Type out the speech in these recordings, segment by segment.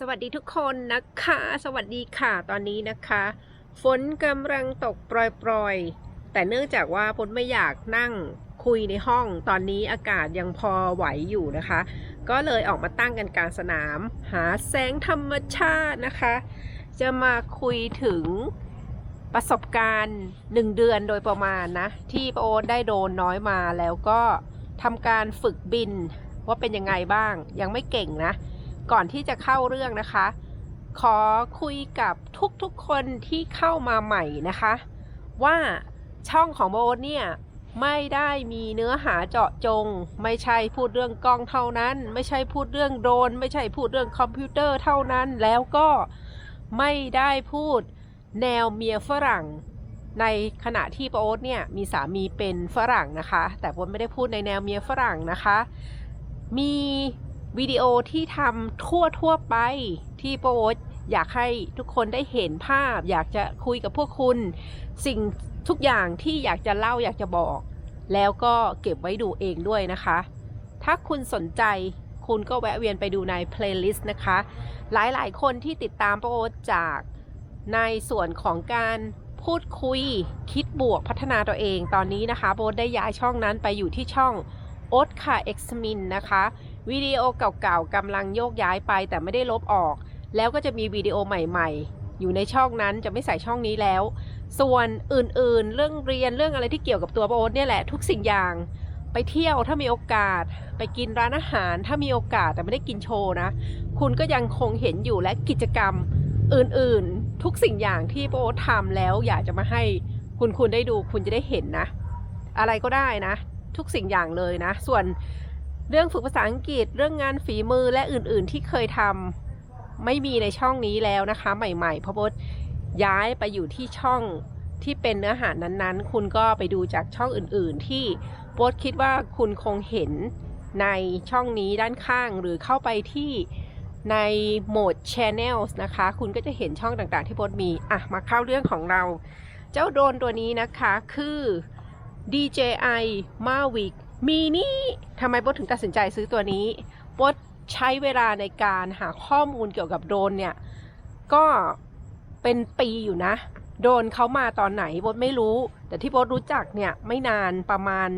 สวัสดีทุกคนนะคะ สวัสดีค่ะตอนนี้นะคะ ฝนกำลังตกปรอยๆ แต่เนื่องจากว่าพนไม่อยากนั่งคุยในห้องตอนนี้อากาศยังพอไหวอยู่นะคะ ก็เลยออกมาตั้งกันกลางสนาม หาแสงธรรมชาตินะคะ จะมาคุยถึงประสบการณ์หนึ่งเดือนโดยประมาณนะ ที่ปโอ๊ตได้โดนน้อยมาแล้วก็ทำการฝึกบินว่าเป็นยังไงบ้างยังไม่เก่งนะ ก่อนที่จะเข้าเรื่องนะคะ ขอคุยกับทุกๆคนที่เข้ามาใหม่นะคะ ว่าช่องของโบทเนี่ยไม่ได้มีเนื้อหาเจาะจง ไม่ใช่พูดเรื่องกล้องเท่านั้น ไม่ใช่พูดเรื่องโดรนไม่ใช่พูดเรื่องคอมพิวเตอร์เท่านั้นแล้วก็ไม่ได้พูดแนวเมียฝรั่ง ในขณะที่ปโอ๊ตเนี่ยมีสามีเป็นฝรั่งนะคะ แต่โบทไม่ได้พูดในแนวเมียฝรั่งนะคะ มี วิดีโอที่ทำทั่วทั่วไปที่โปรโอ๊ตอยากให้ทุกคนได้เห็นภาพ อยากจะคุยกับพวกคุณ สิ่งทุกอย่างที่อยากจะเล่าอยากจะบอก แล้วก็เก็บไว้ดูเองด้วยนะคะ ถ้าคุณสนใจคุณก็แวะเวียนไปดูในเพลย์ลิสต์นะคะ หลายๆ คนที่ติดตามโปรโอ๊ตจากในส่วนของการพูดคุยคิดบวกพัฒนาตัวเองตอนนี้นะคะ โบทได้ย้ายช่องนั้นไปอยู่ที่ช่องโอ๊ตค่ะเอ็กซ์มินนะคะ วิดีโอเก่าๆกำลังโยกย้ายไปแต่ไม่ได้ลบออก แล้วก็จะมีวิดีโอใหม่ๆ อยู่ในช่องนั้นจะไม่ใส่ช่องนี้แล้ว ส่วนอื่นๆ เรื่องเรียนเรื่องอะไรที่เกี่ยวกับตัวโอ๊ตเนี่ยแหละทุกสิ่งอย่าง ไปเที่ยวถ้ามีโอกาส ไปกินร้านอาหารถ้ามีโอกาสแต่ไม่ได้กินโชว์นะ คุณก็ยังคงเห็นอยู่และกิจกรรมอื่นๆ ทุกสิ่งอย่างที่โอ๊ตทำแล้วอยากจะมาให้คุณคุณได้ดูคุณจะได้เห็นนะ อะไรก็ได้นะ ทุกสิ่งอย่างเลยนะ ส่วน เรื่องฝึกภาษาอังกฤษ เรื่องงานฝีมือและอื่นๆที่เคยทำไม่มีในช่องนี้แล้วนะคะ ใหม่ๆเพราะบดย้ายไปอยู่ที่ช่องที่เป็นเนื้อหานั้นๆ คุณก็ไปดูจากช่องอื่นๆ ที่โบดคิดว่าคุณคงเห็นในช่องนี้ด้านข้างหรือเข้าไปที่ในโหมด Channels นะคะ คุณก็จะเห็นช่องต่างๆ ที่โบดมีอะมาเข้าเรื่องของเรา เจ้าโดรนตัวนี้นะคะคือ DJI Mavic Mini ทำไมโบทถึงตัดสินใจซื้อตัวนี้โบทใช้เวลาในการหาข้อมูลเกี่ยวกับโดรนเนี่ย ก็เป็นปีอยู่นะ โดรนเขามาตอนไหนโบทไม่รู้ แต่ที่โบทรู้จักเนี่ยไม่นานประมาณ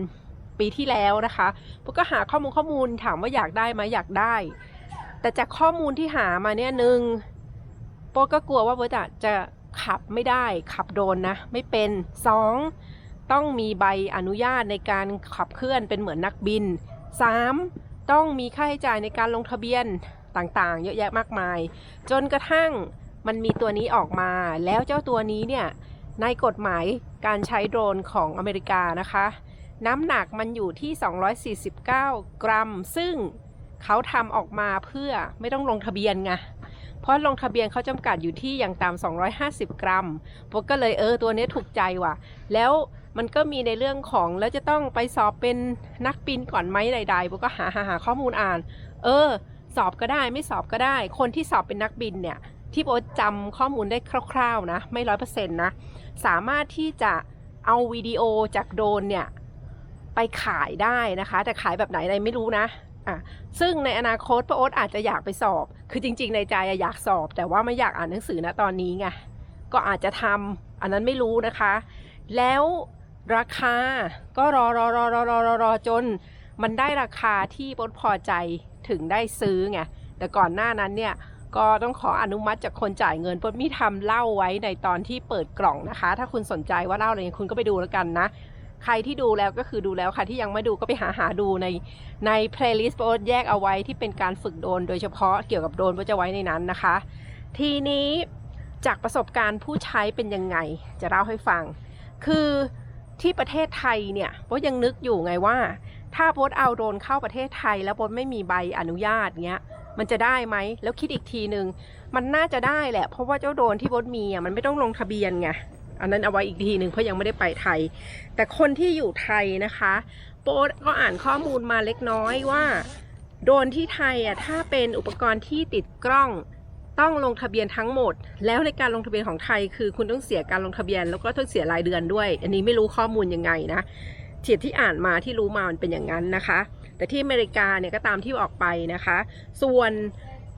ปีที่แล้วนะคะโบทก็หาข้อมูลข้อมูลถามว่าอยากได้ไหมอยากได้ แต่จากข้อมูลที่หามาเนี่ยหนึ่งโบทก็กลัวว่าโบทอะจะขับไม่ได้ขับโดรนนะไม่เป็นสอง ต้องมีใบอนุญาตในการขับเคลื่อนเป็นเหมือนนักบิน 3. ต้องมีค่าใช้จ่ายในการลงทะเบียนต่างๆ เยอะแยะมากมาย จนกระทั่งมันมีตัวนี้ออกมา แล้วเจ้าตัวนี้เนี่ยในกฎหมายการใช้โดรนของอเมริกานะคะ น้ำหนักมันอยู่ที่ 249 กรัม ซึ่งเขาทำออกมาเพื่อไม่ต้องลงทะเบียนไงเพราะลงทะเบียนเขาจำกัดอยู่ที่อย่างต่ำ250 กรัมพวกก็เลยเออตัวนี้ถูกใจว่ะ แล้ว มันก็มีในเรื่องของแล้วจะต้องไปสอบเป็นนักบินก่อนไหมใดๆพวกก็หาหาหาข้อมูลอ่าน เออ สอบก็ได้ไม่สอบก็ได้ คนที่สอบเป็นนักบินเนี่ยที่โบทจำข้อมูลได้คร่าวๆนะไม่ร้อยเปอร์เซ็นต์นะสามารถที่จะเอาวิดีโอจากโดนเนี่ยไปขายได้นะคะ แต่ขายแบบไหนอะไรไม่รู้นะอะซึ่งในอนาคตป้าโอ๊ตอาจจะอยากไปสอบ คือจริง ๆ ในใจอะอยากสอบ แต่ว่าไม่อยากอ่านหนังสือนะตอนนี้ไงก็อาจจะทำอันนั้นไม่รู้นะคะ แล้ว ราคา ก็รอรอรอรอรอรอรอจน มันได้ราคาที่ป้าโอ๊ตพอใจถึงได้ซื้อไงแต่ก่อนหน้านั้นเนี่ยก็ต้องขออนุมัติจากคนจ่ายเงินป้ามีทำเล่าไว้ในตอนที่เปิดกล่องนะคะ ถ้าคุณสนใจว่าเล่าอะไรคุณก็ไปดูแล้วกันนะใครที่ดูแล้วก็คือดูแล้วค่ะที่ยังไม่ดูก็ไปหาหาดูในใน playlist โปรแยกเอาไว้ที่เป็นการฝึกโดนโดยเฉพาะเกี่ยวกับโดนโปรจะไว้ในนั้นนะคะ ทีนี้จากประสบการณ์ผู้ใช้เป็นยังไง จะเล่าให้ฟัง คือ ที่ประเทศไทยเนี่ยโบยังนึกอยู่ไงว่า ถ้าโบทเอาโดรนเข้าประเทศไทย แล้วโบทไม่มีใบอนุญาตเงี้ยมันจะได้ไหม แล้วคิดอีกทีหนึ่งมันน่าจะได้แหละ เพราะว่าเจ้าโดรนที่โบทมีอะมันไม่ต้องลงทะเบียนไงอันนั้นเอาไว้อีกทีหนึ่งเพราะยังไม่ได้ไปไทย แต่คนที่อยู่ไทยนะคะโป๊ตก็อ่านข้อมูลมาเล็กน้อยว่า โดรนที่ไทยอะถ้าเป็นอุปกรณ์ที่ติดกล้อง ต้องลงทะเบียนทั้งหมด แล้วในการลงทะเบียนของไทย คือคุณต้องเสียการลงทะเบียน แล้วก็ต้องเสียรายเดือนด้วย อันนี้ไม่รู้ข้อมูลยังไงนะเทียที่อ่านมาที่รู้มามันเป็นอย่างนั้นนะคะ แต่ที่อเมริกาเนี่ยก็ตามที่ออกไปนะคะ ส่วน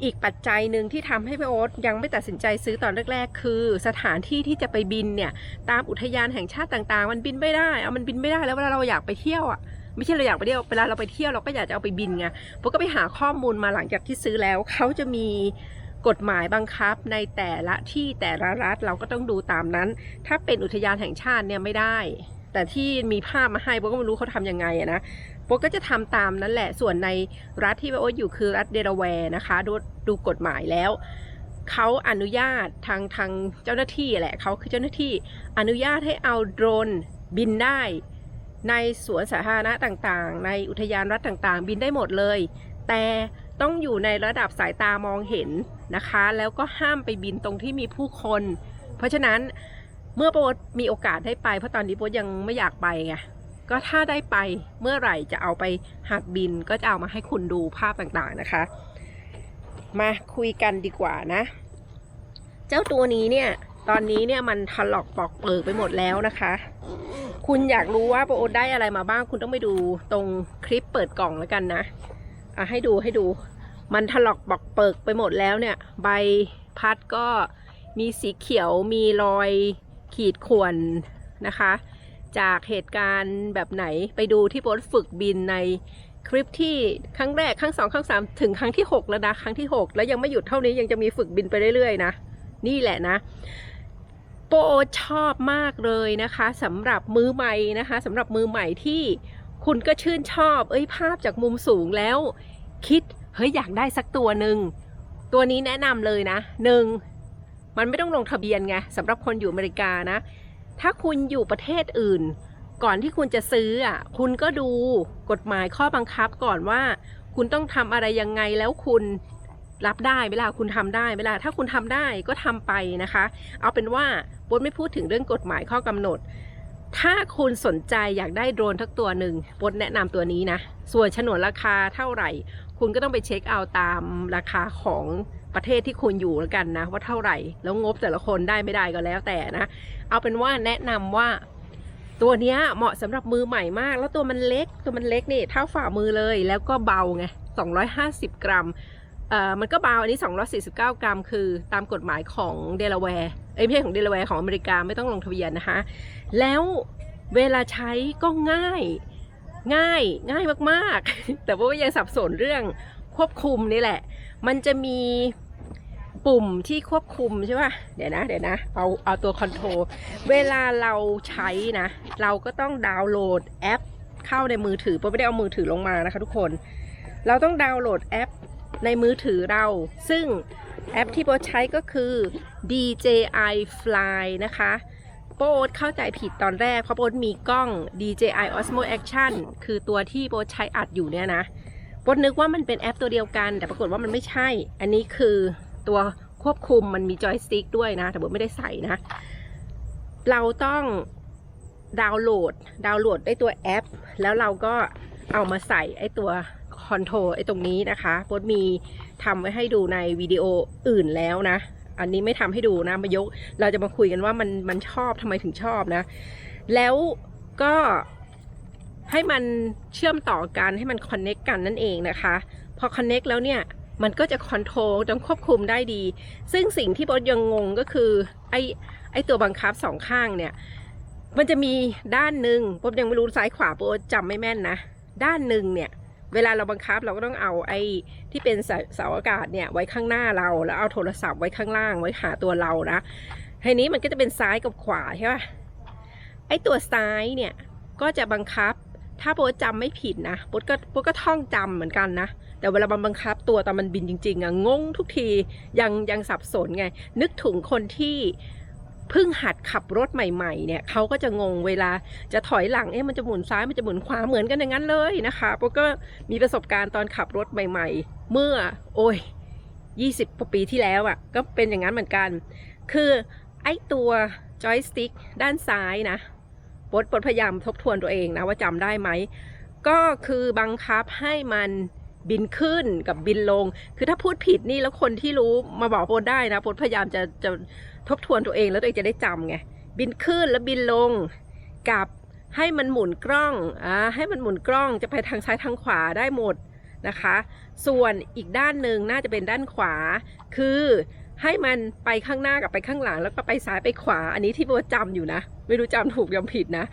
อีกปัจจัยหนึ่งที่ทำให้พี่โอ๊ตยังไม่ตัดสินใจซื้อตอนแรกๆ คือสถานที่ที่จะไปบินเนี่ยตามอุทยานแห่งชาติต่างๆ มันบินไม่ได้เอามันบินไม่ได้แล้วเวลาเราอยากไปเที่ยวอะไม่ใช่เราอยากไปเที่ยวเวลาเราไปเที่ยวเราก็อยากจะเอาไปบินไงพวกก็ไปหาข้อมูลมาหลังจากที่ซื้อแล้วเขาจะมี กฎหมายบังคับในแต่ละที่แต่ละรัฐเราก็ต้องดูตามนั้น ถ้าเป็นอุทยานแห่งชาติเนี่ยไม่ได้ แต่ที่มีภาพมาให้โบก็ไม่รู้เขาทำยังไงอะนะโบก็จะทำตามนั้นแหละส่วนในรัฐที่โบอยู่คือรัฐเดลาแวร์นะคะ ดูดูกฎหมายแล้วเขาอนุญาตทางทางเจ้าหน้าที่แหละเขาคือเจ้าหน้าที่อนุญาตให้เอาโดรนบินได้ ในสวนสาธารณะต่างๆ ในอุทยานรัฐต่างๆ บินได้หมดเลย แต่ ต้องอยู่ในระดับสายตามองเห็นนะคะ แล้วก็ห้ามไปบินตรงที่มีผู้คน เพราะฉะนั้นเมื่อโบทมีโอกาสได้ไป เพราะตอนนี้โบทยังไม่อยากไปไงก็ถ้าได้ไปเมื่อไหร่จะเอาไปหัดบินก็จะเอามาให้คุณดูภาพต่างๆนะคะ มาคุยกันดีกว่านะ เจ้าตัวนี้เนี่ยตอนนี้เนี่ยมันถลอกปอกเปิกไปหมดแล้วนะคะ คุณอยากรู้ว่าโปรโอตได้อะไรมาบ้าง คุณต้องไปดูตรงคลิปเปิดกล่องแล้วกันนะ อะให้ดูให้ดู มันถลอกปอกเปิกไปหมดแล้วเนี่ย ใบพัดก็มีสีเขียวมีรอยขีดข่วนนะคะ จากเหตุการณ์แบบไหนไปดูที่โป๊ตฝึกบินในคลิปที่ครั้งแรกครั้งสองครั้งสามถึงครั้งที่หกแล้วนะครั้งที่หกแล้วยังไม่หยุดเท่านี้ยังจะมีฝึกบินไปเรื่อยๆนะนี่แหละนะโปโอชอบมากเลยนะคะสำหรับมือใหม่นะคะสำหรับมือใหม่ที่คุณก็ชื่นชอบ เอ้ยภาพจากมุมสูงแล้ว คิดเฮ้ยอยากได้สักตัวหนึ่งตัวนี้แนะนำเลยนะหนึ่งมันไม่ต้องลงทะเบียนไงสำหรับคนอยู่อเมริกานะ ถ้าคุณอยู่ประเทศอื่น ก่อนที่คุณจะซื้ออะคุณก็ดูกฎหมายข้อบังคับก่อนว่า คุณต้องทำอะไรยังไงแล้วคุณรับได้เวลาคุณทำได้เวลาถ้าคุณทำได้ก็ทำไปนะคะ เอาเป็นว่าบดไม่พูดถึงเรื่องกฎหมายข้อกำหนด ถ้าคุณสนใจอยากได้โดรนทักตัวหนึ่งบดแนะนำตัวนี้นะ ส่วนฉนวนราคาเท่าไหร่ คุณก็ต้องไปเช็คเอาตามราคาของประเทศที่คุณอยู่แล้วกันนะ ว่าเท่าไหร่ แล้วงบแต่ละคนได้ไม่ได้ก็แล้วแต่นะ เอาเป็นว่าแนะนำว่าตัวเนี้ยเหมาะสำหรับมือใหม่มาก แล้วตัวมันเล็กตัวมันเล็กนี่เท่าฝ่ามือเลย แล้วก็เบาไง 250 กรัมเอ่อมันก็เบาอันนี้ 249 กรัม คือตามกฎหมายของเดลาแวร์เอ้ยไม่ใช่ของเดลาแวร์ของอเมริกาไม่ต้องลงทะเบียนนะคะ แล้วเวลาใช้ก็ง่ายง่ายง่ายมากๆ แต่ว่ายังสับสนเรื่องควบคุมนี่แหละ มันจะมีปุ่มที่ควบคุมใช่ป่ะ เดี๋ยวนะ เดี๋ยวนะ เอา เอาตัวคอนโทรล เวลาเราใช้นะ เราก็ต้องดาวน์โหลดแอป เข้าในมือถือเพราะไม่ได้เอามือถือลงมานะคะทุกคน เราต้องดาวน์โหลดแอปในมือถือเรา ซึ่งแอปที่โบใช้ก็คือ DJI Fly นะคะ โบทเข้าใจผิดตอนแรกเพราะโบทมีกล้อง DJI Osmo Action คือตัวที่โบทใช้อัดอยู่เนี่ยนะโบทนึกว่ามันเป็นแอปตัวเดียวกัน แต่ปรากฏว่ามันไม่ใช่ อันนี้คือตัวควบคุมมันมีจอยสติ๊กด้วยนะ แต่โบทไม่ได้ใส่นะ เราต้องดาวน์โหลด ดาวน์โหลดได้ตัวแอป แล้วเราก็เอามาใส่ไอ้ตัวคอนโทรไอ้ตรงนี้นะคะโบทมีทำไว้ให้ดูในวิดีโออื่นแล้วนะ อันนี้ไม่ทำให้ดูนะมายก เราจะมาคุยกันว่ามันมันชอบทำไมถึงชอบนะ แล้วก็ให้มันเชื่อมต่อกันให้มันคอนเน็กกันนั่นเองนะคะ พอคอนเน็กแล้วเนี่ยมันก็จะคอนโทรลจนควบคุมได้ดี ซึ่งสิ่งที่โบทยังงงก็คือไอไอตัวบังคับสองข้างเนี่ย มันจะมีด้านหนึ่งโบทยังไม่รู้ซ้ายขวาโบทจำไม่แม่นนะ ด้านหนึ่งเนี่ย เวลาเราบังคับเราก็ต้องเอาไอ้ที่เป็นเสาอากาศเนี่ยไว้ข้างหน้าเรา แล้วเอาโทรศัพท์ไว้ข้างล่างไว้หาตัวเรานะทีนี้มันก็จะเป็นซ้ายกับขวาใช่ป่ะไอ้ตัวซ้ายเนี่ยก็จะบังคับ ถ้าโบทจำไม่ผิดนะโบก็โบก็ท่องจำเหมือนกันนะ แต่เวลามันบังคับตัวตอนมันบินจริง ๆอะงงทุกทียังยังสับสนไง นึกถึงคนที่ เพิ่งหัดขับรถใหม่ๆเนี่ยเขาก็จะงงเวลาจะถอยหลังเอ๊ะมันจะหมุนซ้ายมันจะหมุนขวาเหมือนกันอย่างนั้นเลยนะคะโบก็มีประสบการณ์ตอนขับรถใหม่ ๆ เมื่อโอ้ย20กว่าปีที่แล้วอะ่ะก็เป็นอย่างนั้นเหมือนกัน คือไอ้ตัวจอยสติ๊กด้านซ้ายนะบดบดพยายามทบทวนตัวเองนะว่าจำได้ไหม ก็คือบังคับให้มัน บินขึ้นกับบินลง คือถ้าพูดผิดนี่แล้วคนที่รู้มาบอกโพดได้นะโพดพยายามจะจะทบทวนตัวเองแล้วตัวเองจะได้จำไง บินขึ้นแล้วบินลงกับให้มันหมุนกล้องอ่าให้มันหมุนกล้องจะไปทางซ้ายทางขวาได้หมดนะคะ ส่วนอีกด้านหนึ่งน่าจะเป็นด้านขวา คือให้มันไปข้างหน้ากับไปข้างหลัง แล้วก็ไปซ้ายไปขวา อันนี้ที่โบจำอยู่นะ ไม่รู้จำถูกจำผิดนะ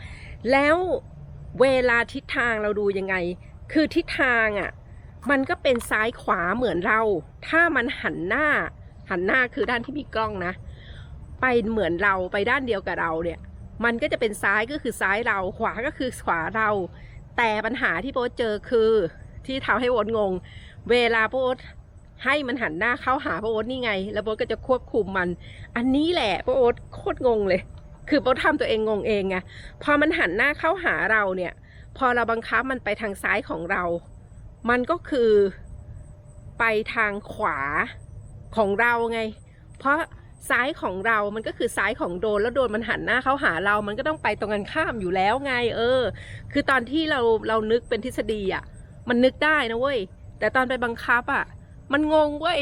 แล้วเวลาทิศทางเราดูยังไง คือทิศทางอะ่ะ มันก็เป็นซ้ายขวาเหมือนเรา ถ้ามันหันหน้า หันหน้าคือด้านที่มีกล้องนะ ไปเหมือนเราไปด้านเดียวกับเราเนี่ย มันก็จะเป็นซ้ายก็คือซ้ายเรา ขวาก็คือขวาเรา แต่ปัญหาที่โบ๊ทเจอคือที่ทำให้โบ๊งง เวลาโบ๊ทให้มันหันหน้าเข้าหาโบ๊ทนี่ไง แล้วโบ๊ทก็จะควบคุมมัน อันนี้แหละโบ๊ทโคตรงงเลย คือโบ๊ททำตัวเองงงเองไง พอมันหันหน้าเข้าหาเราเนี่ย พอเราบังคับมันไปทางซ้ายของเรา มันก็คือไปทางขวาของเราไง เพราะซ้ายของเรา มันก็คือซ้ายของโดน แล้วโดนมันหันหน้าเข้าหาเรา มันก็ต้องไปตรงกันข้ามอยู่แล้วไง เออ คือตอนที่เราเรานึกเป็นทฤษฎีอะ มันนึกได้นะเว้ย แต่ตอนไปบังคับอะ มันงงเว้ย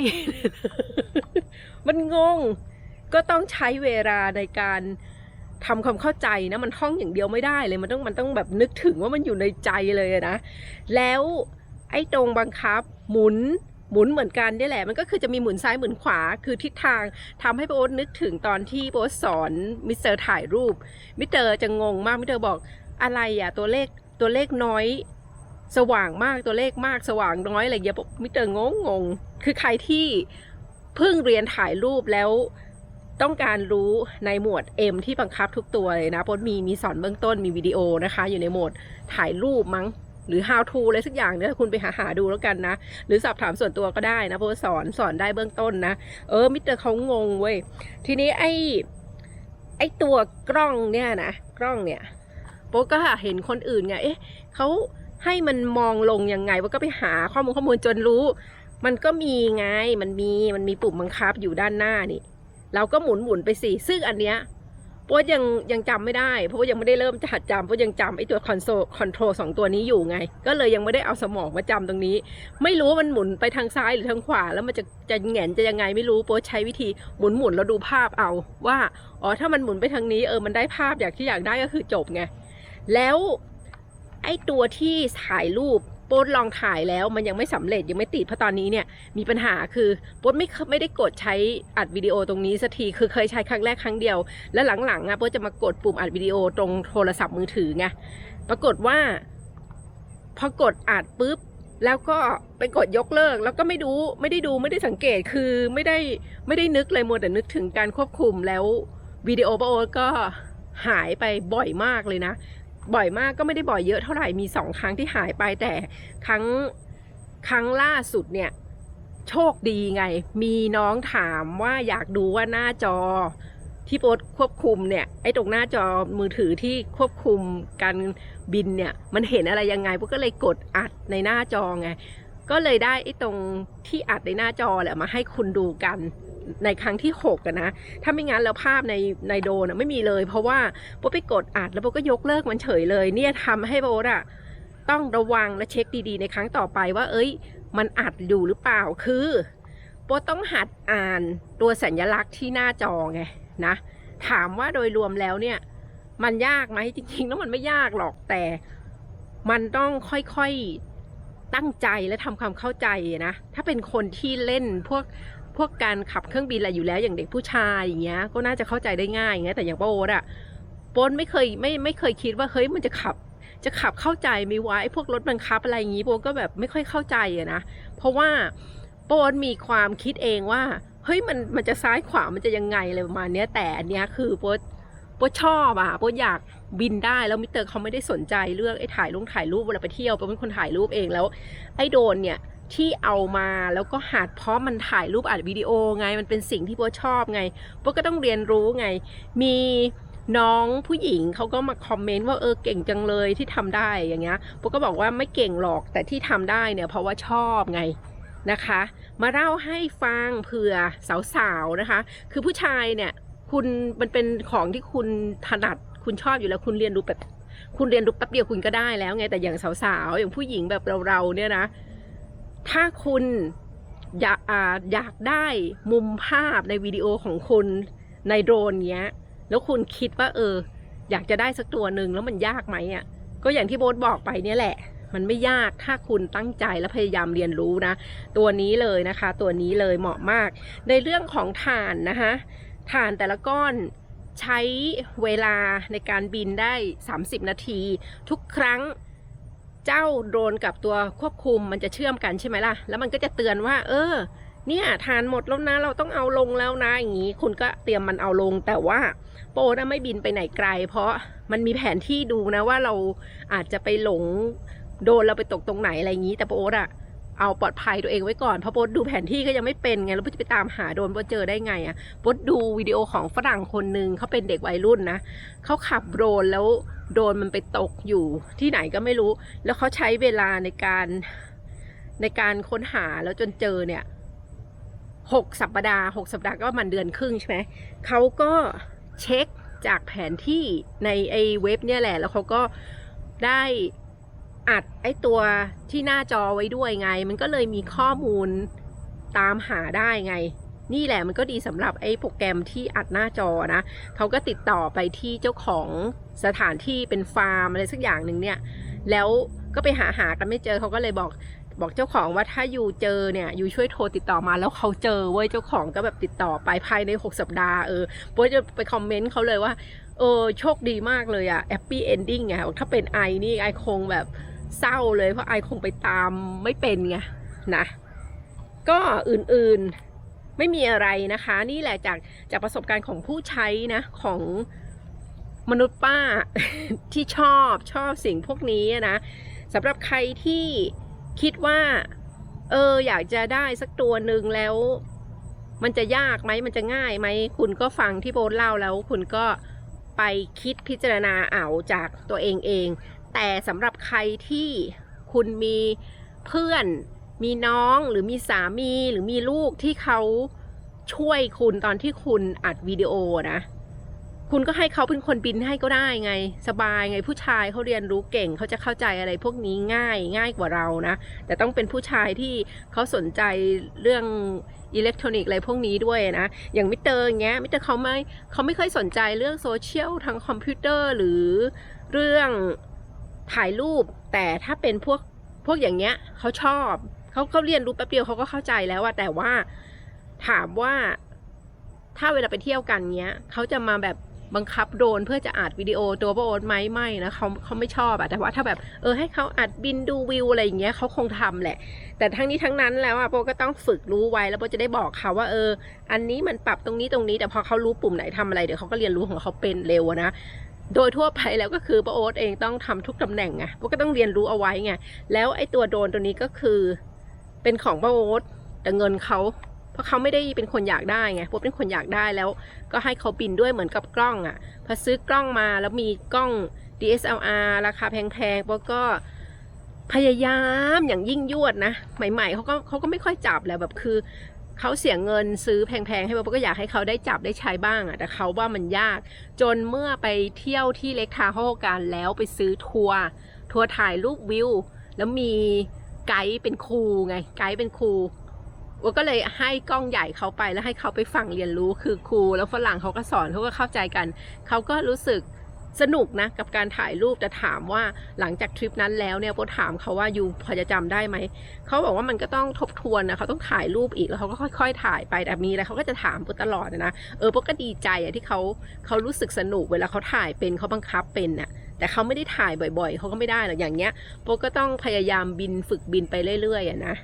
มันงง ก็ต้องใช้เวลาในการทำความเข้าใจนะ มันท่องอย่างเดียวไม่ได้เลย มันต้องมันต้องแบบนึกถึงว่ามันอยู่ในใจเลยนะ แล้ว ไอ้ตรงบังคับหมุนหมุนเหมือนกันนี่แหละ มันก็คือจะมีหมุนซ้ายหมุนขวา คือทิศทางทำให้โบ๊ทนึกถึงตอนที่โบ๊ทสอนมิสเตอร์ถ่ายรูป มิสเตอร์จะงงมากมิสเตอร์บอกอะไรอะตัวเลขตัวเลขน้อย สว่างมากตัวเลขมากสว่างน้อยอะไรอย่างเงี้ยมิสเตอร์งงงงคือใครที่เพิ่งเรียนถ่ายรูปแล้วต้องการรู้ในหมวด M ที่บังคับทุกตัวเลยนะโพสมีมีสอนเบื้องต้นมีวิดีโอนะคะ อยู่ในโหมดถ่ายรูปมั้ง หรือ how to อะไรสักอย่างเนี่ยคุณไปหาหาดูแล้วกันนะ หรือสอบถามส่วนตัวก็ได้นะเพราะว่าสอนสอนได้เบื้องต้นนะ เออมิสเตอร์เขางงเว้ย ทีนี้ไอ้ไอ้ตัวกล้องเนี่ยนะ กล้องเนี่ยโป๊กก็เห็นคนอื่นไงเอ๊ะเขาให้มันมองลงยังไงโป๊กก็ไปหาข้อมูลข้อมูลจนรู้ มันก็มีไงมันมีมันมีปุ่มบังคับอยู่ด้านหน้านี่ เราก็หมุนหมุนไปสิซึ่งอันเนี้ย โป๊กยังยังจำไม่ได้ เพราะว่ายังไม่ได้เริ่มจะหัดจำเพราะยังจำไอ้ตัวคอนโซลคอนโทรลสองตัวนี้อยู่ไง ก็เลยยังไม่ได้เอาสมองมาจำตรงนี้ ไม่รู้ว่ามันหมุนไปทางซ้ายหรือทางขวา แล้วมันจะจะแหงนจะยังไงไม่รู้โป๊กใช้วิธีหมุนหมุนแล้วดูภาพเอาว่าอ๋อถ้ามันหมุนไปทางนี้เออมันได้ภาพอยางที่อยากได้ก็คือจบไงแล้วไอ้ตัวที่ถ่ายรูป โป๊ตลองถ่ายแล้วมันยังไม่สำเร็จยังไม่ติดเพราะตอนนี้เนี่ยมีปัญหาคือโป๊ตไม่ไม่ได้กดใช้อัดวิดีโอตรงนี้สักทีคือเคยใช้ครั้งแรกครั้งเดียว แล้วหลังๆอะโป๊ตจะมากดปุ่มอัดวิดีโอตรงโทรศัพท์มือถือไงปรากฏว่าพอกดอัดปุ๊บแล้วก็ไปกดยกเลิก แล้วก็ไม่ดูไม่ได้ดูไม่ได้สังเกตคือไม่ได้ไม่ได้นึกเลยมัวแต่นึกถึงการควบคุมแล้ววิดีโอป้าโอ๊ตก็หายไปบ่อยมากเลยนะ บ่อยมากก็ไม่ได้บ่อยเยอะเท่าไหร่มีสองครั้งที่หายไปแต่ครั้งครั้งล่าสุดเนี่ยโชคดีไง มีน้องถามว่าอยากดูว่าหน้าจอที่โป๊ตควบคุมเนี่ยไอ้ตรงหน้าจอมือถือที่ควบคุมการบินเนี่ยมันเห็นอะไรยังไงโป๊ตก็เลยกดอัดในหน้าจอไง ก็เลยได้ไอ้ตรงที่อัดในหน้าจอแหละมาให้คุณดูกัน ในครั้งที่6กันนะ ถ้าไม่งั้นแล้วภาพในในโดนะไม่มีเลย เพราะว่าโป๊ตไปกดอัดแล้วโป๊ตก็ยกเลิกมันเฉยเลย เนี่ยทำให้โป๊ตอะต้องระวังและเช็คดีๆ ในครั้งต่อไปว่า เอ้ย มันอัดอยู่หรือเปล่าคือโป๊ตต้องหัดอ่านตัวสัญลักษณ์ที่หน้าจอไงนะ ถามว่าโดยรวมแล้วเนี่ย มันยากไหมจริงๆแล้วมันไม่ยากหรอกแต่มันต้องค่อยๆตั้งใจและทำความเข้าใจนะ ถ้าเป็นคนที่เล่นพวก พวกการขับเครื่องบินอะไรอยู่แล้วอย่างเด็กผู้ชายอย่างเงี้ยก็น่าจะเข้าใจได้ง่ายอย่างเงี้ยแต่อย่างป้าโอ๊ตอะโป๊ตไม่เคยไม่ไม่เคยคิดว่าเฮ้ยมันจะขับ จะขับเข้าใจไหมีวะไอ้พวกรถบังคับอะไรอย่างงี้โป๊ตก็แบบไม่ค่อยเข้าใจอะนะเพราะว่าโป๊ตมีความคิดเองว่าเฮ้ยมันมันจะซ้ายขวามันจะยังไงอะไรประมาณเนี้ยแต่อันเนี้ยคือโป๊ตโป๊ตชอบอะโป๊ตอยากบินได้แล้วมิเตอร์เขาไม่ได้สนใจเรื่องไอ้ถ่ายลงถ่ายรูปเวลาไปเที่ยวโป๊ตเป็นคนถ่ายรูปเองแล้ว ไอ้โดนเนี่ย ที่เอามาแล้วก็หัดเพราะมันถ่ายรูปอัดวิดีโอไง มันเป็นสิ่งที่โป๊ตชอบไงโป๊ตก็ต้องเรียนรู้ไง มีน้องผู้หญิงเขาก็มาคอมเมนต์ว่าเออเก่งจังเลยที่ทำได้อย่างเงี้ยโป๊ตก็บอกว่าไม่เก่งหรอกแต่ที่ทำได้เนี่ยเพราะว่าชอบไงนะคะ มาเล่าให้ฟังเผื่อสาวๆนะคะ คือผู้ชายเนี่ยคุณมันเป็นของที่คุณถนัดคุณชอบอยู่แล้วคุณเรียนรู้แบบคุณเรียนรู้แป๊บเดียวคุณก็ได้แล้วไงแต่อย่างสาวๆอย่างผู้หญิงแบบเราๆเนี่ยนะ ถ้าคุณอยากอยากได้มุมภาพในวิดีโอของคุณในโดรนเนี้ย แล้วคุณคิดว่าเออ อยากจะได้สักตัวหนึ่งแล้วมันยากไหมอะ ก็อย่างที่โบ๊ทบอกไปเนี่ยแหละ มันไม่ยากถ้าคุณตั้งใจและพยายามเรียนรู้นะ ตัวนี้เลยนะคะ ตัวนี้เลยเหมาะมาก ในเรื่องของถ่านนะคะถ่านแต่ละก้อนใช้เวลาในการบินได้ 30 นาที ทุกครั้ง เจ้าโดรนกับตัวควบคุมมันจะเชื่อมกันใช่ไหมล่ะ แล้วมันก็จะเตือนว่า เออ เนี่ยทานหมดแล้วนะ เราต้องเอาลงแล้วนะอย่างนี้ คุณก็เตรียมมันเอาลง แต่ว่าโปนะไม่บินไปไหนไกล เพราะมันมีแผนที่ดูนะว่าเราอาจจะไปหลงโดนเราไปตกตรงไหนอะไรอย่างนี้ แต่โปอะ เอาปลอดภัยตัวเองไว้ก่อนเพราะโปรดูแผนที่ก็ยังไม่เป็นไงแล้วโปรจะไปตามหาโดนโปรเจอได้ไงอะโปรดูวิดีโอของฝรั่งคนหนึ่งเขาเป็นเด็กวัยรุ่นนะเขาขับโดรนแล้วโดรนมันไปตกอยู่ที่ไหนก็ไม่รู้ แล้วเขาใช้เวลาในการในการค้นหาแล้วจนเจอเนี่ยหกสัปดาห์หกสัปดาห์ก็มันเดือนครึ่งใช่ไหมเขาก็เช็คจากแผนที่ในไอเว็บเนี่ยแหละ แล้วเขาก็ได้ อัดไอตัวที่หน้าจอไว้ด้วยไง มันก็เลยมีข้อมูลตามหาได้ไง นี่แหละมันก็ดีสำหรับไอ้โปรแกรมที่อัดหน้าจอนะเขาก็ติดต่อไปที่เจ้าของสถานที่เป็นฟาร์มอะไรสักอย่างหนึ่งเนี่ย แล้วก็ไปหาหากันไม่เจอเขาก็เลยบอกบอกเจ้าของว่าถ้าอยู่เจอเนี่ยอยู่ช่วยโทรติดต่อมาแล้วเขาเจอเว้ยเจ้าของก็แบบติดต่อไปภายใน 6 สัปดาห์เออโป๊จะไปคอมเมนต์เขาเลยว่าเออโชคดีมากเลยอะแฮปปี้เอนดิ้งไงถ้าเป็นไอนี่ไอคงแบบ เศร้าเลยเพราะไอคงไปตามไม่เป็นไงนะ ก็อื่นๆไม่มีอะไรนะคะ นี่แหละจากจากประสบการณ์ของผู้ใช้นะของมนุษย์ป้าที่ชอบชอบสิ่งพวกนี้นะสำหรับใครที่คิดว่า เอออยากจะได้สักตัวหนึ่งแล้ว มันจะยากไหมมันจะง่ายไหมคุณก็ฟังที่โบนเล่าแล้ว คุณก็ไปคิดพิจารณาเอาจากตัวเองเอง แต่สำหรับใครที่คุณมีเพื่อน มีน้องหรือมีสามีหรือมีลูกที่เขาช่วยคุณตอนที่คุณอัดวิดีโอนะ คุณก็ให้เขาเป็นคนบินให้ก็ได้ไง สบายไงผู้ชายเขาเรียนรู้เก่งเขาจะเข้าใจอะไรพวกนี้ง่ายง่ายกว่าเรานะ แต่ต้องเป็นผู้ชายที่เขาสนใจเรื่องอิเล็กทรอนิกส์อะไรพวกนี้ด้วยนะ อย่างมิเตอร์เงี้ยมิเตอร์เขาไม่เขาไม่ค่อยสนใจเรื่องโซเชียลทางคอมพิวเตอร์หรือเรื่อง ถ่ายรูปแต่ถ้าเป็นพวกพวกอย่างเงี้ยเขาชอบเขาเขาเรียนรู้แป๊บเดียวเขาก็เข้าใจแล้วอะแต่ว่าถามว่าถ้าเวลาไปเที่ยวกันเงี้ยเขาจะมาแบบบังคับโดนเพื่อจะอัดวิดีโอตัวโปรโอนไหมไม่นะเขาเขาไม่ชอบอะแต่ว่าถ้าแบบเออให้เขาอัดบินดูวิวอะไรอย่างเงี้ยเขาคงทำแหละ แต่ทั้งนี้ทั้งนั้นแล้วอะโปก็ต้องฝึกรู้ไว้แล้วโปจะได้บอกเขาว่าเออ อันนี้มันปรับตรงนี้ตรงนี้ แต่พอเขารู้ปุ่มไหนทำอะไรเดี๋ยวเขาก็เรียนรู้ของเขาเป็นเร็วนะ โดยทั่วไปแล้วก็คือป้าโอ๊ตเองต้องทำทุกตำแหน่งไงป้าก็ต้องเรียนรู้เอาไว้ไงแล้วไอ้ตัวโดรนตัวนี้ก็คือเป็นของป้าโอ๊ตแต่เงินเขาเพราะเขาไม่ได้เป็นคนอยากได้ไงป้าเป็นคนอยากได้แล้ว ก็ให้เขาบินด้วยเหมือนกับกล้องอะ่ะพอซื้อกล้องมาแล้วมีกล้อง DSLR ราคาแพงๆป้าก็พยายามอย่างยิ่งยวดนะ ใหม่ ๆเขาก็เขาก็ไม่ค่อยจับแหล้วแบบคือ เขาเสียเงินซื้อแพงๆให้ป้าก็อยากให้เขาได้จับได้ใช้บ้างอะแต่เขาว่ามันยาก จนเมื่อไปเที่ยวที่เล็กทาโฮกันแล้วไปซื้อทัวร์ทัวร์ถ่ายรูปวิว แล้วมีไกด์เป็นครูไง ไกด์เป็นครูว่าก็เลยให้กล้องใหญ่เขาไปแล้วให้เขาไปฟังเรียนรู้คือครูแล้วฝรั่งเขาก็สอนเขาก็เข้าใจกัน เขาก็รู้สึก สนุกนะกับการถ่ายรูปแต่ถามว่าหลังจากทริปนั้นแล้วเนี่ยโบถามเขาว่าอยู่พอจะจำได้ไหมเขาบอกว่ามันก็ต้องทบทวนนะเขาต้องถ่ายรูปอีกแล้วเขาก็ค่อย ๆ ถ่ายไปแต่มีอะไรเขาก็จะถามโบตลอดนะเออโบก็ดีใจอะที่เขาเขารู้สึกสนุกเวลาเขาถ่ายเป็นเขาบังคับเป็นน่ะแต่เขาไม่ได้ถ่ายบ่อยๆ เขาก็ไม่ได้หรอกอย่างเงี้ยโบก็ต้องพยายามบินฝึกบินไปเรื่อยๆอะนะ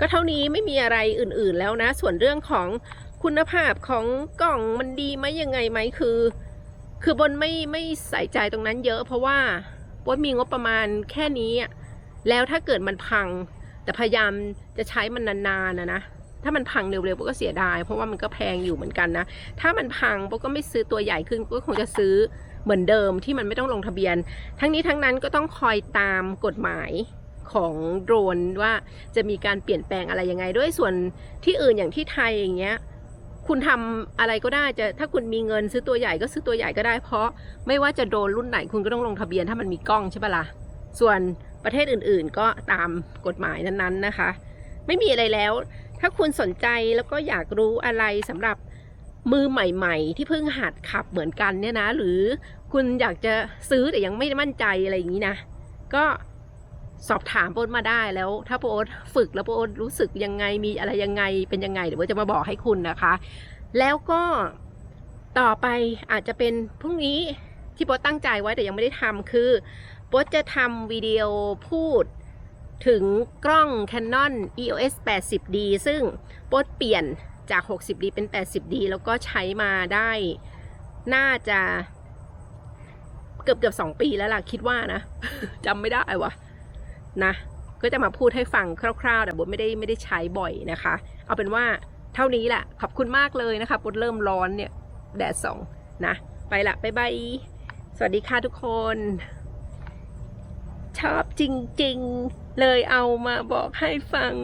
ก็เท่านี้ไม่มีอะไรอื่นๆแล้วนะ ส่วนเรื่องของคุณภาพของกล่องมันดีไหมยังไงไหมคือ คือบนไม่ไม่ใส่ใจตรงนั้นเยอะเพราะว่าบนมีงบประมาณแค่นี้อะแล้วถ้าเกิดมันพัง แต่พยายามจะใช้มันนานๆนะนะถ้ามันพังเร็วๆโบก็เสียดาย เพราะว่ามันก็แพงอยู่เหมือนกันนะ ถ้ามันพังโบก็ไม่ซื้อตัวใหญ่ขึ้นก็คงจะซื้อเหมือนเดิมที่มันไม่ต้องลงทะเบียน ทั้งนี้ทั้งนั้นก็ต้องคอยตามกฎหมายของโดรนว่าจะมีการเปลี่ยนแปลงอะไรยังไงด้วยส่วนที่อื่นอย่างที่ไทยอย่างเงี้ย คุณทำอะไรก็ได้จะถ้าคุณมีเงินซื้อตัวใหญ่ก็ซื้อตัวใหญ่ก็ได้ เพราะไม่ว่าจะโดนรุ่นไหนคุณก็ต้องลงทะเบียนถ้ามันมีกล้องใช่ปะละ่ะส่วนประเทศอื่นๆ ก็ตามกฎหมายนั้นๆนะคะ ไม่มีอะไรแล้ว ถ้าคุณสนใจแล้วก็อยากรู้อะไรสำหรับมือใหม่ ๆ ที่เพิ่งหัดขับเหมือนกันเนี่ยนะ หรือคุณอยากจะซื้อแต่ยังไม่มั่นใจอะไรอย่างนี้นะ ก็ สอบถามโป๊ตมาได้แล้ว ถ้าโป๊ตฝึกแล้วโป๊ตรู้สึกยังไงมีอะไรยังไงเป็นยังไงเดี๋ยวโป๊ตจะมาบอกให้คุณนะคะ แล้วก็ต่อไปอาจจะเป็นพรุ่งนี้ที่โป๊ตตั้งใจไว้แต่ยังไม่ได้ทำคือโป๊ตจะทำวิดีโอพูดถึงกล้อง Canon EOS 80D ซึ่งโป๊ตเปลี่ยนจาก 60D เป็น 80D แล้วก็ใช้มาได้น่าจะเกือบเกือบสองปีแล้วล่ะคิดว่านะจำไม่ได้วะ นะก็จะมาพูดให้ฟังคร่าวๆ แต่บทไม่ได้ไม่ได้ใช้บ่อยนะคะ เอาเป็นว่าเท่านี้แหละขอบคุณมากเลยนะคะบทเริ่มร้อนเนี่ยแดดส่องนะไปละบ๊ายบายสวัสดีค่ะทุกคน ชอบจริงๆ เลยเอามาบอกให้ฟัง